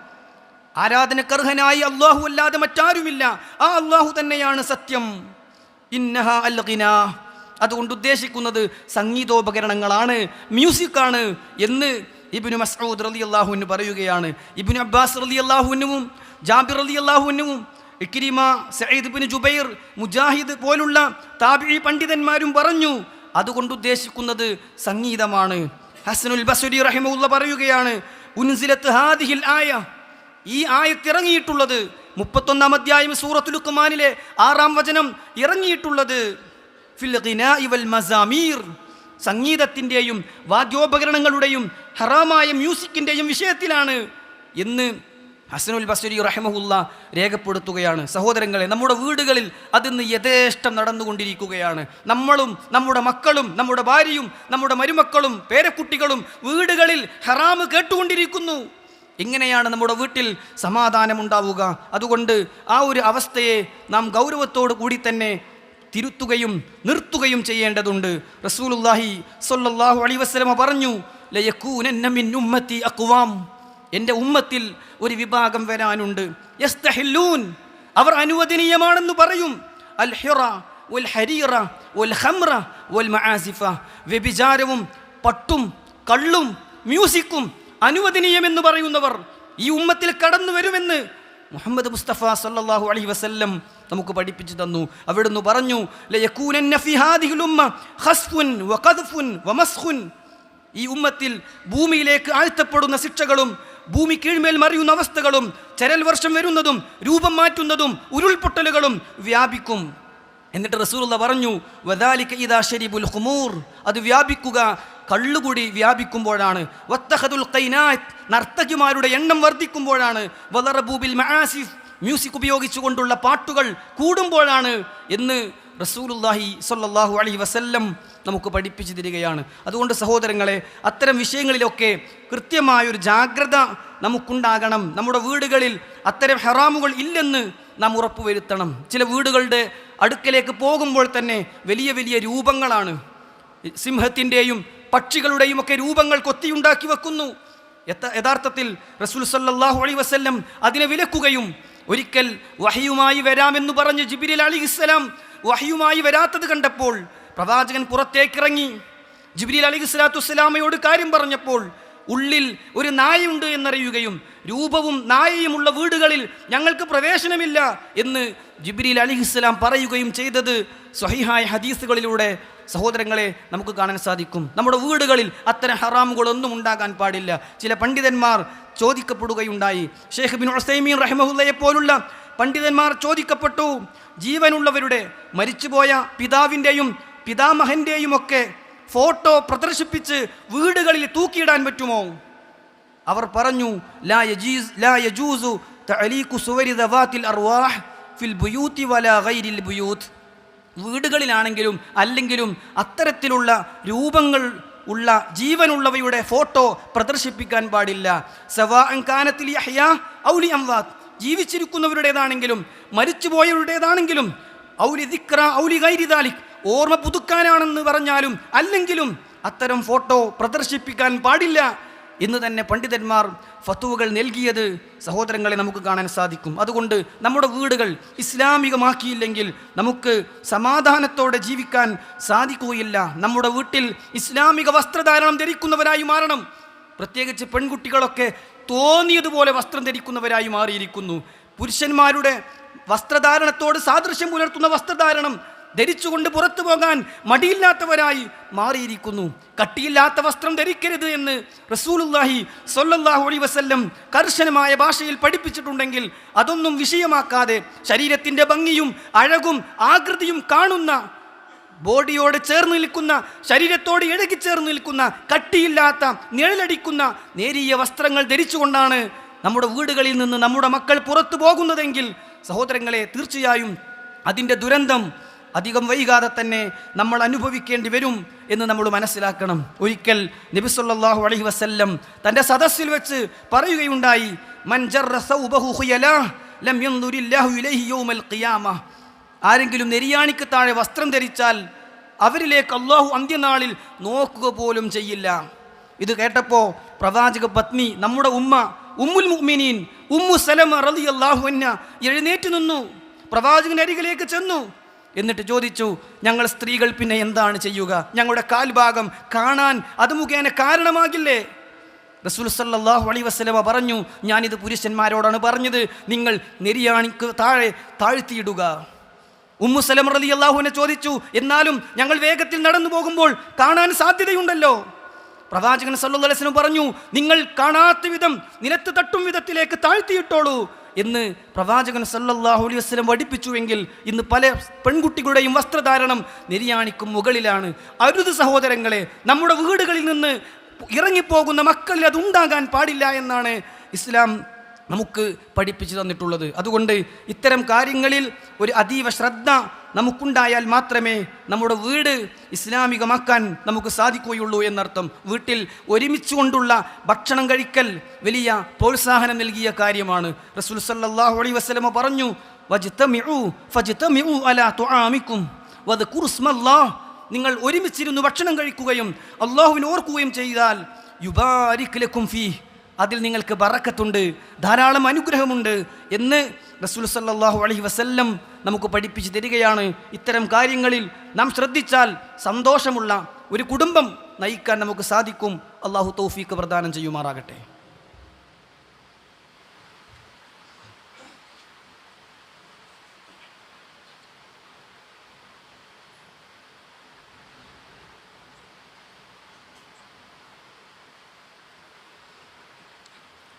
Speaker 1: ആരാധനക്കർഹനായി അള്ളാഹു അല്ലാതെ മറ്റാരുമില്ല. ആ അള്ളാഹു തന്നെയാണ് സത്യം. ഇന്നഹ അൽഗിന. അതുകൊണ്ട് ഉദ്ദേശിക്കുന്നത് സംഗീതോപകരണങ്ങളാണ് മ്യൂസിക്കാണ് എന്ന് ഇബിനു മസ്ഊദ് റലി അള്ളാഹുവിന് പറയുകയാണ്. ഇബിനു അബ്ബാസ് റലി അള്ളാഹുവിനും ജാബിർ റലി അള്ളാഹുവിനും Ikrima Saeed bin Jubair Mujahid പോലുള്ള താബിഴി പണ്ഡിതന്മാരും പറഞ്ഞു അതുകൊണ്ട് ഉദ്ദേശിക്കുന്നത് സംഗീതമാണ്. ഹസനുൽ ബസുരി റഹിമുള്ള പറയുകയാണ് ഉൻസിലത്ത് ഹാദിഹിൽ ആയ ഈ ആയത്തിറങ്ങിയിട്ടുള്ളത് മുപ്പത്തൊന്നാം അധ്യായം സൂറത്തുൽ ഖുമാനിലെ ആറാം വചനം ഇറങ്ങിയിട്ടുള്ളത് ഫിൽ ഇവൽ വൽ മസാമീർ. സംഗീതത്തിന്റെയും വാദ്യോപകരണങ്ങളുടെയും ഹറാമായ മ്യൂസിക്കിന്റെയും വിഷയത്തിലാണ് എന്ന് ഹസനുൽ ബസരി റഹ്മഹുല്ല രേഖപ്പെടുത്തുകയാണ്. സഹോദരങ്ങളെ നമ്മുടെ വീടുകളിൽ അതിന്ന് യഥേഷ്ടം നടന്നുകൊണ്ടിരിക്കുകയാണ്. നമ്മളും നമ്മുടെ മക്കളും നമ്മുടെ ഭാര്യയും നമ്മുടെ മരുമക്കളും പേരക്കുട്ടികളും വീടുകളിൽ ഹറാമ് കേട്ടുകൊണ്ടിരിക്കുന്നു. ഇങ്ങനെയാണ് നമ്മുടെ വീട്ടിൽ സമാധാനമുണ്ടാവുക. അതുകൊണ്ട് ആ ഒരു അവസ്ഥയെ നാം ഗൗരവത്തോടു കൂടി തന്നെ തിരുത്തുകയും നിർത്തുകയും ചെയ്യേണ്ടതുണ്ട്. റസൂലുല്ലാഹി സൊല്ലാഹു അലി വസ്ലമ പറഞ്ഞു ലയകൂനന്ന മിൻ ഉമ്മത്തി അഖ്വാം. എന്റെ ഉമ്മത്തിൽ ഒരു വിഭാഗം വരാനുണ്ട്. യസ്തഹില്ലൂൻ. അവർ അനുവദനീയമാണെന്ന് പറയും. അൽ ഹിറ ഉൽ ഹരീറ ഉൽ ഹംറ ഉൽ മആസിഫ. വ്യഭിചാരവും പട്ടും കള്ളും മ്യൂസിക്കും അനുവദനീയമെന്ന് പറയുന്നവർ ഈ ഉമ്മത്തിൽ കടന്നു വരുമെന്ന് മുഹമ്മദ് മുസ്തഫ സല്ലല്ലാഹു അലൈഹി വസല്ലം നമുക്ക് പഠിപ്പിച്ചു തന്നു. അവിടുന്ന് പറഞ്ഞു ഈ ഉമ്മത്തിൽ ഭൂമിയിലേക്ക് ആഴ്ത്തപ്പെടുന്ന ശിക്ഷകളും ഭൂമി കീഴ്മേൽ മറിയുന്ന അവസ്ഥകളും ചരൽ വർഷം വരുന്നതും രൂപം മാറ്റുന്നതും ഉരുൾപൊട്ടലുകളും വ്യാപിക്കും. എന്നിട്ട് റസൂലുള്ള പറഞ്ഞു വദാലിക ഇദാ ഷരീബുൽ ഖുമൂർ. അത് വ്യാപിക്കുക കള്ളുകൂടി വ്യാപിക്കുമ്പോഴാണ്. വത്തഖദുൽ കൈനാത് നർത്തകിമാരുടെ എണ്ണം വർദ്ധിക്കുമ്പോഴാണ്. വലറബൂബിൽ മഹാസിഫ് മ്യൂസിക് ഉപയോഗിച്ചുകൊണ്ടുള്ള പാട്ടുകൾ കൂടുമ്പോഴാണ് എന്ന് റസൂലുല്ലാഹി സ്വല്ലല്ലാഹു അലൈഹി വസല്ലം നമുക്ക് പഠിപ്പിച്ചു തരികയാണ്. അതുകൊണ്ട് സഹോദരങ്ങളെ അത്തരം വിഷയങ്ങളിലൊക്കെ കൃത്യമായൊരു ജാഗ്രത നമുക്കുണ്ടാകണം. നമ്മുടെ വീടുകളിൽ അത്തരം ഹറാമുകൾ ഇല്ലെന്ന് നാം ഉറപ്പുവരുത്തണം. ചില വീടുകളുടെ അടുക്കലേക്ക് പോകുമ്പോൾ തന്നെ വലിയ വലിയ രൂപങ്ങളാണ്. സിംഹത്തിന്റെയും പക്ഷികളുടെയും ഒക്കെ രൂപങ്ങൾ കൊത്തിയുണ്ടാക്കി വെക്കുന്നു. യഥാർത്ഥത്തിൽ റസൂൽ സല്ലാഹു അലൈഹി വസ്ല്ലം അതിനെ വിലക്കുകയും ഒരിക്കൽ വഹിയുമായി വരാമെന്ന് പറഞ്ഞ് ജിബിരിൽ അലി ഇസ്ലാം വഹിയുമായി വരാത്തത് കണ്ടപ്പോൾ പ്രവാചകൻ പുറത്തേക്കിറങ്ങി. ജിബിരിൽ അലി ഇസ്ലാത്തു വസ്സലാമയോട് കാര്യം പറഞ്ഞപ്പോൾ ഉള്ളിൽ ഒരു നായയുണ്ട് എന്നറിയുകയും രൂപവും നായയുമുള്ള വീടുകളിൽ ഞങ്ങൾക്ക് പ്രവേശനമില്ല എന്ന് ജിബ്രീൽ അലിഹിസ്സലാം പറയുകയും ചെയ്തത് സ്വഹിഹായ ഹദീസുകളിലൂടെ സഹോദരങ്ങളെ നമുക്ക് കാണാൻ സാധിക്കും. നമ്മുടെ വീടുകളിൽ അത്തരം ഹറാമുകളൊന്നും ഉണ്ടാകാൻ പാടില്ല. ചില പണ്ഡിതന്മാർ ചോദിക്കപ്പെടുകയുണ്ടായി. ഷെയ്ഖ് ബിൻ ഉസൈമീൻ റഹ്മഹുല്ലയെ പോലുള്ള പണ്ഡിതന്മാർ ചോദിക്കപ്പെട്ടു. ജീവനുള്ളവരുടെ മരിച്ചുപോയ പിതാവിന്റെയും പിതാമഹന്റെയും ഒക്കെ ഫോട്ടോ പ്രദർശിപ്പിച്ച് വീടുകളിൽ തൂക്കിയിടാൻ പറ്റുമോ? അവർ പറഞ്ഞു ലാ യജീസ് ലാ യജൂസു സുവരി ഫിൽ ബുയൂത്തി വലാ ബുയൂത്ത്. വീടുകളിലാണെങ്കിലും അല്ലെങ്കിലും അത്തരത്തിലുള്ള രൂപങ്ങൾ ഉള്ള ജീവനുള്ളവയുടെ ഫോട്ടോ പ്രദർശിപ്പിക്കാൻ പാടില്ല. സവാ കാനത്തിൽ യഹ്യ ഔലി അംവാത്ത് ജീവിച്ചിരിക്കുന്നവരുടേതാണെങ്കിലും മരിച്ചുപോയവരുടേതാണെങ്കിലും ഔലി ദിക്ര ഔലി ഗൈരിദാലിക് ഓർമ്മ പുതുക്കാനാണെന്ന് പറഞ്ഞാലും അല്ലെങ്കിലും അത്തരം ഫോട്ടോ പ്രദർശിപ്പിക്കാൻ പാടില്ല. എന്ന് തന്നെ പണ്ഡിതന്മാർ ഫത്തുവകൾ നൽകിയത് സഹോദരങ്ങളെ നമുക്ക് കാണാൻ സാധിക്കും. അതുകൊണ്ട് നമ്മുടെ വീടുകൾ ഇസ്ലാമികമാക്കിയില്ലെങ്കിൽ നമുക്ക് സമാധാനത്തോടെ ജീവിക്കാൻ സാധിക്കുകയില്ല. നമ്മുടെ വീട്ടിൽ ഇസ്ലാമിക വസ്ത്രധാരണം ധരിക്കുന്നവരായി മാറണം. പ്രത്യേകിച്ച് പെൺകുട്ടികളൊക്കെ തോന്നിയതുപോലെ വസ്ത്രം ധരിക്കുന്നവരായി മാറിയിരിക്കുന്നു. പുരുഷന്മാരുടെ വസ്ത്രധാരണത്തോട് സാദൃശ്യം പുലർത്തുന്ന വസ്ത്രധാരണം ധരിച്ചുകൊണ്ട് പുറത്തു പോകാൻ മടിയില്ലാത്തവരായി മാറിയിരിക്കുന്നു. കട്ടിയില്ലാത്ത വസ്ത്രം ധരിക്കരുത് എന്ന് റസൂലുല്ലാഹി സൊല്ലാഹു അലി വസല്ലം കർശനമായ ഭാഷയിൽ പഠിപ്പിച്ചിട്ടുണ്ടെങ്കിൽ അതൊന്നും വിഷയമാക്കാതെ ശരീരത്തിന്റെ ഭംഗിയും അഴകും ആകൃതിയും കാണുന്ന ബോഡിയോട് ചേർന്ന് നിൽക്കുന്ന ശരീരത്തോട് ഇഴകി ചേർന്ന് നിൽക്കുന്ന കട്ടിയില്ലാത്ത നിഴലടിക്കുന്ന നേരിയ വസ്ത്രങ്ങൾ ധരിച്ചുകൊണ്ടാണ് നമ്മുടെ വീടുകളിൽ നിന്ന് നമ്മുടെ മക്കൾ പുറത്തു പോകുന്നതെങ്കിൽ സഹോദരങ്ങളെ തീർച്ചയായും അതിന്റെ ദുരന്തം അധികം വൈകാതെ തന്നെ നമ്മൾ അനുഭവിക്കേണ്ടി വരും എന്ന് നമ്മൾ മനസ്സിലാക്കണം. ഒരിക്കൽ നബി അലഹി വസ്ല്ലം തന്റെ സദസ്സിൽ വെച്ച് പറയുകയുണ്ടായി ആരെങ്കിലും നെരിയാണിക്ക് താഴെ വസ്ത്രം ധരിച്ചാൽ അവരിലേക്ക് അള്ളാഹു അന്ത്യനാളിൽ നോക്കുക പോലും ചെയ്യില്ല. ഇത് കേട്ടപ്പോൾ പ്രവാചക പത്നി നമ്മുടെ ഉമ്മ ഉമ്മുൽ മുഅ്മിനീൻ ഉമ്മു സലമ റളിയല്ലാഹു അൻഹ എഴുന്നേറ്റ് നിന്നു. പ്രവാചകന്റെ അരികിലേക്ക് ചെന്നു. എന്നിട്ട് ചോദിച്ചു ഞങ്ങൾ സ്ത്രീകൾ പിന്നെ എന്താണ് ചെയ്യുക? ഞങ്ങളുടെ കാൽഭാഗം കാണാൻ അത് മുഖേന കാരണമാകില്ലേ? റസൂൽ സല്ലാഹു അലൈ വസ്ലമ പറഞ്ഞു ഞാനിത് പുരുഷന്മാരോടാണ് പറഞ്ഞത്. നിങ്ങൾ നെരിയാണിക്ക് താഴെ താഴ്ത്തിയിടുക. ഉമ്മു സലം റലി അള്ളാഹുവിനെ ചോദിച്ചു എന്നാലും ഞങ്ങൾ വേഗത്തിൽ നടന്നു പോകുമ്പോൾ കാണാൻ സാധ്യതയുണ്ടല്ലോ. പ്രവാചകൻ സല്ലു അലൈസ്ലം പറഞ്ഞു നിങ്ങൾ കാണാത്ത വിധം നിലത്ത് തട്ടും വിധത്തിലേക്ക് താഴ്ത്തിയിട്ടോളൂ. എന്ന് പ്രവാചകൻ സല്ലല്ലാഹു അലൈഹി വസ്ലം പഠിപ്പിച്ചുവെങ്കിൽ ഇന്ന് പല പെൺകുട്ടികളുടെയും വസ്ത്രധാരണം നിര്യാണിക്കും മുകളിലാണ്. അരുത് സഹോദരങ്ങളെ നമ്മുടെ വീടുകളിൽ നിന്ന് ഇറങ്ങിപ്പോകുന്ന മക്കളിൽ അതുണ്ടാകാൻ പാടില്ല എന്നാണ് ഇസ്ലാം നമുക്ക് പഠിപ്പിച്ചു തന്നിട്ടുള്ളത്. അതുകൊണ്ട് ഇത്തരം കാര്യങ്ങളിൽ ഒരു അതീവ ശ്രദ്ധ നമുക്കുണ്ടായാൽ മാത്രമേ നമ്മുടെ വീട് ഇസ്ലാമികമാക്കാൻ നമുക്ക് സാധിക്കുകയുള്ളൂ എന്നർത്ഥം. വീട്ടിൽ ഒരുമിച്ചുകൊണ്ടുള്ള ഭക്ഷണം കഴിക്കൽ വലിയ പ്രോത്സാഹനം നൽകിയ കാര്യമാണ്. റസൂൽ സല്ലാഹു അലൈ വസ്ലമ പറഞ്ഞു നിങ്ങൾ ഒരുമിച്ചിരുന്ന് ഭക്ഷണം കഴിക്കുകയും അള്ളാഹുവിനെ ഓർക്കുകയും ചെയ്താൽ യുബാരിക് ലക്കും ഫീ അതിൽ നിങ്ങൾക്ക് ബറക്കത്തുണ്ട് ധാരാളം അനുഗ്രഹമുണ്ട് എന്ന് റസൂൽ സല്ലാഹു അലഹി വസല്ലം നമുക്ക് പഠിപ്പിച്ചു തരികയാണ്. ഇത്തരം കാര്യങ്ങളിൽ നാം ശ്രദ്ധിച്ചാൽ സന്തോഷമുള്ള ഒരു കുടുംബം നയിക്കാൻ നമുക്ക് സാധിക്കും. അള്ളാഹു തൗഫീക്ക് പ്രദാനം ചെയ്യുമാറാകട്ടെ.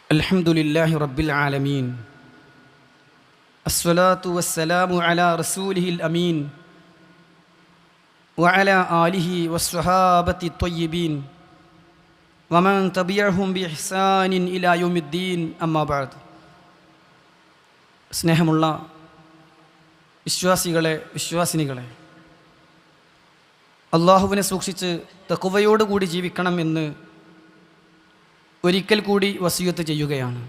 Speaker 1: الحمد لله رب العالمين الصلاة والسلام على رسوله الأمين وعلى آله والصحابة الطيبين ومن تبعهم بإحسان إلى يوم الدين أما بعد സ്നേഹമുള്ള വിശ്വാസികളെ വിശ്വാസിനികളെ അള്ളാഹുവിനെ സൂക്ഷിച്ച് തക്കുവയോടുകൂടി ജീവിക്കണം എന്ന് ഒരിക്കൽ കൂടി വസീയത്ത് ചെയ്യുകയാണ്.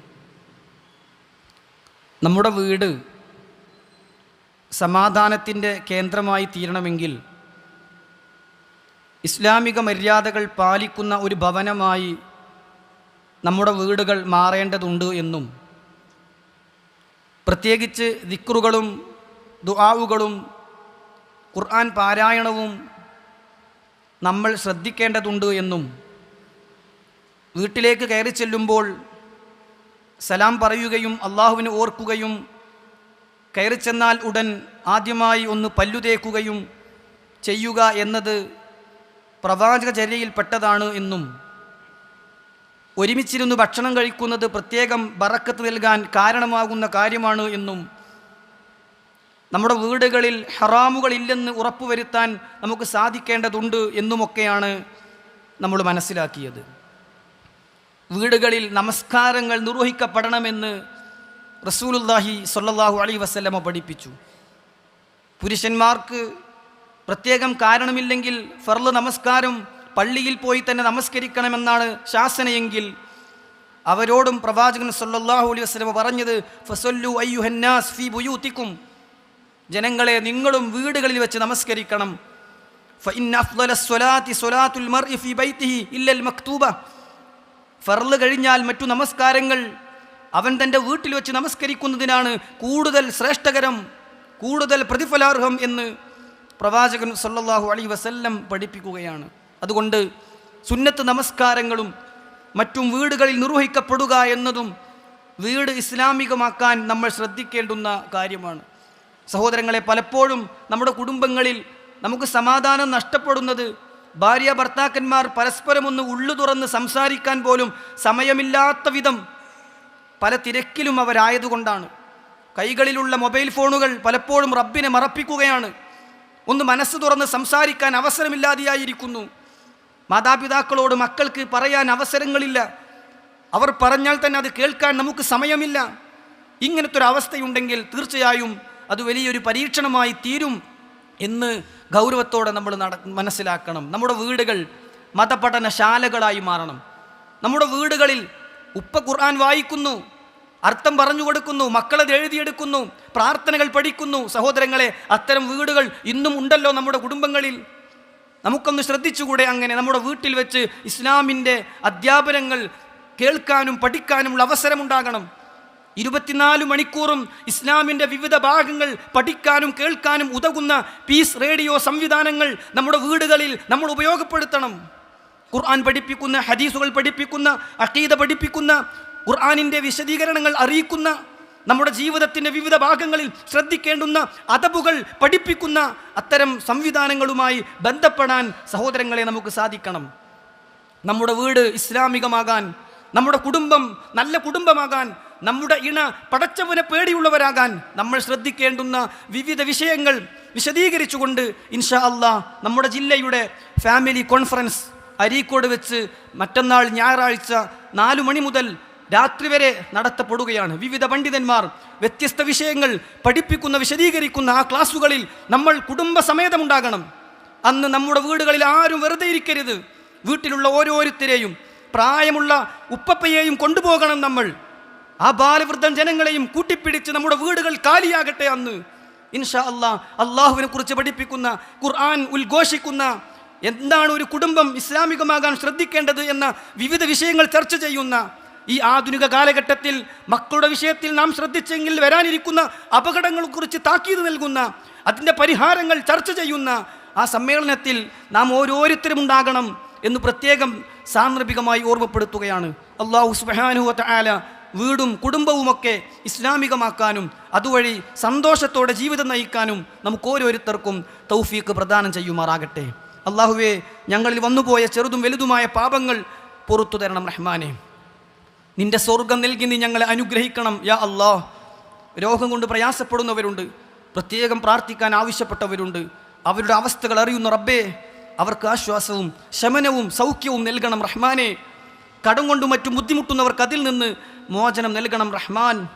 Speaker 1: നമ്മുടെ വീട് സമാധാനത്തിന്റെ കേന്ദ്രമായി തീരണമെങ്കിൽ ഇസ്ലാമിക മര്യാദകൾ പാലിക്കുന്ന ഒരു ഭവനമായി നമ്മുടെ വീടുകൾ മാറേണ്ടതുണ്ട് എന്നും പ്രത്യേകിച്ച് ദിക്റുകളും ദുആവുകളും ഖുർആൻ പാരായണവും നമ്മൾ ശ്രദ്ധിക്കേണ്ടതുണ്ട് എന്നും വീട്ടിലേക്ക് കയറി ചെല്ലുമ്പോൾ സലാം പറയുകയും അള്ളാഹുവിനെ ഓർക്കുകയും കയറി ചെന്നാൽ ഉടൻ ആദ്യമായി ഒന്ന് പല്ലു തേക്കുകയും ചെയ്യുക എന്നത് പ്രവാചകചര്യയിൽപ്പെട്ടതാണ് എന്നും. ഒരുമിച്ചിരുന്ന് ഭക്ഷണം കഴിക്കുന്നത് പ്രത്യേകം ബറക്കത്ത് നൽകാൻ കാരണമാകുന്ന കാര്യമാണ് എന്നും. നമ്മുടെ വീടുകളിൽ ഹറാമുകളില്ലെന്ന് ഉറപ്പുവരുത്താൻ നമുക്ക് സാധിക്കേണ്ടതുണ്ട് എന്നുമൊക്കെയാണ് നമ്മൾ മനസ്സിലാക്കിയത്. വീടുകളിൽ നമസ്കാരങ്ങൾ നിർവഹിക്കപ്പെടണമെന്ന് റസൂലുല്ലാഹി സൊല്ലാഹു അലൈഹി വസ്ലമ പഠിപ്പിച്ചു. പുരുഷന്മാർക്ക് പ്രത്യേകം കാരണമില്ലെങ്കിൽ ഫർൾ നമസ്കാരം പള്ളിയിൽ പോയി തന്നെ നമസ്കരിക്കണമെന്നാണ് ശാസനയെങ്കിൽ അവരോടും പ്രവാചകൻ സൊല്ലാഹു അലൈഹി വസ്ലമ പറഞ്ഞത് ഫസല്ലു അയ്യുഹന്നാസ് ഫി ബുയൂത്തിക്കും. ജനങ്ങളെ നിങ്ങളും വീടുകളിൽ വെച്ച് നമസ്കരിക്കണം. ഫഇന്ന അഫ്ളല സ്വലാത്തി സ്വലാത്തുൽ മർഇ ഫി ബൈത്തിഹി ഇല്ലൽ മക്തൂബ. ഫർൾ കഴിഞ്ഞാൽ മറ്റു നമസ്കാരങ്ങൾ. അവൻ തന്റെ വീട്ടിൽ വെച്ച് നമസ്കരിക്കുന്നതിനാണ് കൂടുതൽ ശ്രേഷ്ഠകരം കൂടുതൽ പ്രതിഫലാർഹം എന്ന് പ്രവാചകൻ സല്ലാഹു അലൈഹി വസല്ലം പഠിപ്പിക്കുകയാണ്. അതുകൊണ്ട് സുന്നത്ത് നമസ്കാരങ്ങളും മറ്റും വീടുകളിൽ നിർവഹിക്കപ്പെടുക എന്നതും വീട് ഇസ്ലാമികമാക്കാൻ നമ്മൾ ശ്രദ്ധിക്കേണ്ടുന്ന കാര്യമാണ്. സഹോദരങ്ങളെ പലപ്പോഴും നമ്മുടെ കുടുംബങ്ങളിൽ നമുക്ക് സമാധാനം നഷ്ടപ്പെടുന്നത് ഭാര്യ ഭർത്താക്കന്മാർ പരസ്പരം ഒന്ന് ഉള്ളു തുറന്ന് സംസാരിക്കാൻ പോലും സമയമില്ലാത്ത വിധം പല തിരക്കിലും അവരായതുകൊണ്ടാണ്. കൈകളിലുള്ള മൊബൈൽ ഫോണുകൾ പലപ്പോഴും റബ്ബിനെ മറപ്പിക്കുകയാണ്. ഒന്ന് മനസ്സ് തുറന്ന് സംസാരിക്കാൻ അവസരമില്ലാതെയായിരിക്കുന്നു. മാതാപിതാക്കളോട് മക്കൾക്ക് പറയാൻ അവസരങ്ങളില്ല. അവർ പറഞ്ഞാൽ തന്നെ അത് കേൾക്കാൻ നമുക്ക് സമയമില്ല. ഇങ്ങനത്തെ ഒരു അവസ്ഥയുണ്ടെങ്കിൽ തീർച്ചയായും അത് വലിയൊരു പരീക്ഷണമായി തീരും. എന്ന് ഗൗരവത്തോടെ നമ്മൾ നട മനസ്സിലാക്കണം. നമ്മുടെ വീടുകൾ മതപഠനശാലകളായി മാറണം. നമ്മുടെ വീടുകളിൽ ഉപ്പ ഖുർആൻ വായിക്കുന്നു അർത്ഥം പറഞ്ഞു കൊടുക്കുന്നു മക്കളത് എഴുതിയെടുക്കുന്നു പ്രാർത്ഥനകൾ പഠിക്കുന്നു. സഹോദരങ്ങളെ അത്തരം വീടുകൾ ഇന്നും ഉണ്ടല്ലോ നമ്മുടെ കുടുംബങ്ങളിൽ. നമുക്കൊന്ന് ശ്രദ്ധിച്ചുകൂടെ അങ്ങനെ നമ്മുടെ വീട്ടിൽ വെച്ച് ഇസ്ലാമിന്റെ അധ്യാപനങ്ങൾ കേൾക്കാനും പഠിക്കാനുമുള്ള അവസരമുണ്ടാകണം. ഇരുപത്തിനാല് മണിക്കൂറും ഇസ്ലാമിന്റെ വിവിധ ഭാഗങ്ങൾ പഠിക്കാനും കേൾക്കാനും ഉതകുന്ന പീസ് റേഡിയോ സംവിധാനങ്ങൾ നമ്മുടെ വീടുകളിൽ നമ്മൾ ഉപയോഗപ്പെടുത്തണം. ഖുർആൻ പഠിപ്പിക്കുന്ന ഹദീസുകൾ പഠിപ്പിക്കുന്ന അഖീദ പഠിപ്പിക്കുന്ന ഖുർആാനിന്റെ വിശദീകരണങ്ങൾ അറിയിക്കുന്ന നമ്മുടെ ജീവിതത്തിന്റെ വിവിധ ഭാഗങ്ങളിൽ ശ്രദ്ധിക്കേണ്ടുന്ന അതബുകൾ പഠിപ്പിക്കുന്ന അത്തരം സംവിധാനങ്ങളുമായി ബന്ധപ്പെടാൻ സഹോദരങ്ങളെ നമുക്ക് സാധിക്കണം. നമ്മുടെ വീട് ഇസ്ലാമികമാകാൻ നമ്മുടെ കുടുംബം നല്ല കുടുംബമാകാൻ നമ്മുടെ ഇണ പടച്ചവനെ പേടിയുള്ളവരാകാൻ നമ്മൾ ശ്രദ്ധിക്കേണ്ടുന്ന വിവിധ വിഷയങ്ങൾ വിശദീകരിച്ചുകൊണ്ട് ഇൻഷാ അള്ളാ നമ്മുടെ ജില്ലയുടെ ഫാമിലി കോൺഫറൻസ് അരീക്കോട് വെച്ച് മറ്റന്നാൾ ഞായറാഴ്ച നാലു മണി മുതൽ രാത്രി വരെ നടത്തപ്പെടുകയാണ്. വിവിധ പണ്ഡിതന്മാർ വ്യത്യസ്ത വിഷയങ്ങൾ പഠിപ്പിക്കുന്ന വിശദീകരിക്കുന്ന ആ ക്ലാസ്സുകളിൽ നമ്മൾ കുടുംബസമേതമുണ്ടാകണം. അന്ന് നമ്മുടെ വീടുകളിൽ ആരും വെറുതെ ഇരിക്കരുത്. വീട്ടിലുള്ള ഓരോരുത്തരെയും പ്രായമുള്ള ഉപ്പപ്പയെയും കൊണ്ടുപോകണം നമ്മൾ. ആ ബാലവൃദ്ധൻ ജനങ്ങളെയും കൂട്ടിപ്പിടിച്ച് നമ്മുടെ വീടുകൾ കാലിയാകട്ടെ അന്ന്. ഇൻഷാ അള്ളാ അള്ളാഹുവിനെ കുറിച്ച് പഠിപ്പിക്കുന്ന ഖുർആൻ ഉദ്ഘോഷിക്കുന്ന എന്താണ് ഒരു കുടുംബം ഇസ്ലാമികമാകാൻ ശ്രദ്ധിക്കേണ്ടത് എന്ന വിവിധ വിഷയങ്ങൾ ചർച്ച ചെയ്യുന്ന ഈ ആധുനിക കാലഘട്ടത്തിൽ മക്കളുടെ വിഷയത്തിൽ നാം ശ്രദ്ധിച്ചെങ്കിൽ വരാനിരിക്കുന്ന അപകടങ്ങളെക്കുറിച്ച് താക്കീത് നൽകുന്ന അതിന്റെ പരിഹാരങ്ങൾ ചർച്ച ചെയ്യുന്ന ആ സമ്മേളനത്തിൽ നാം ഓരോരുത്തരും ഉണ്ടാകണം എന്ന് പ്രത്യേകം സാന്ദർഭികമായി ഓർമ്മപ്പെടുത്തുകയാണ്. അള്ളാഹു സുബാനുഹത്ത ആല വീടും കുടുംബവുമൊക്കെ ഇസ്ലാമികമാക്കാനും അതുവഴി സന്തോഷത്തോടെ ജീവിതം നയിക്കാനും നമുക്ക് ഓരോരുത്തർക്കും തൗഫീക്ക് പ്രദാനം ചെയ്യുമാറാകട്ടെ. അള്ളാഹുവെ ഞങ്ങളിൽ വന്നുപോയ ചെറുതും വലുതുമായ പാപങ്ങൾ പുറത്തു തരണം റഹ്മാനെ. നിന്റെ സ്വർഗം നൽകി നീ ഞങ്ങളെ അനുഗ്രഹിക്കണം യാ അള്ളാഹ്. രോഗം കൊണ്ട് പ്രയാസപ്പെടുന്നവരുണ്ട് പ്രത്യേകം പ്രാർത്ഥിക്കാൻ ആവശ്യപ്പെട്ടവരുണ്ട്. അവരുടെ അവസ്ഥകൾ അറിയുന്ന റബ്ബേ അവർക്ക് ആശ്വാസവും ശമനവും സൗഖ്യവും നൽകണം റഹ്മാനെ. കടം കൊണ്ടും മറ്റും ബുദ്ധിമുട്ടുന്നവർക്ക് അതിൽ നിന്ന് മോചനം നൽകണം റഹ്മാൻ.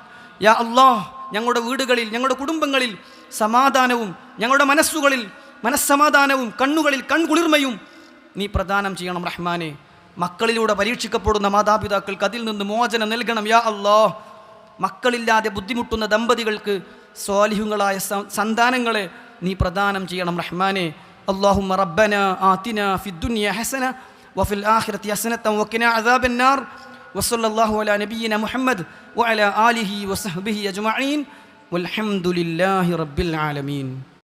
Speaker 1: യാ അള്ളാഹ് ഞങ്ങളുടെ വീടുകളിൽ ഞങ്ങളുടെ കുടുംബങ്ങളിൽ സമാധാനവും ഞങ്ങളുടെ മനസ്സുകളിൽ മനസ്സമാധാനവും കണ്ണുകളിൽ കൺകുളിർമയും നീ പ്രദാനം ചെയ്യണം റഹ്മാനെ. മക്കളിലൂടെ പരീക്ഷിക്കപ്പെടുന്ന മാതാപിതാക്കൾക്ക് അതിൽ നിന്ന് മോചനം നൽകണം യാ അള്ളാഹ് മക്കളില്ലാതെ ബുദ്ധിമുട്ടുന്ന ദമ്പതികൾക്ക് സ്വാലിഹുങ്ങളായ സന്താനങ്ങളെ നീ പ്രദാനം ചെയ്യണം റഹ്മാനെ. അള്ളാഹു റബ്ബന തിന ഫിദ്ദുനിയ ഹസന വഫിൽ ആഖിറത്തി ഹസനത്തം വക്കിന അസാബന്നാർ വസല്ലാഹു അല നബീന മുഹമ്മദ് വഅല ആലിഹി വസഹ്ബിഹി അജ്മഈൻ വൽഹംദുലില്ലാഹി റബ്ബിൽ ആലമീൻ.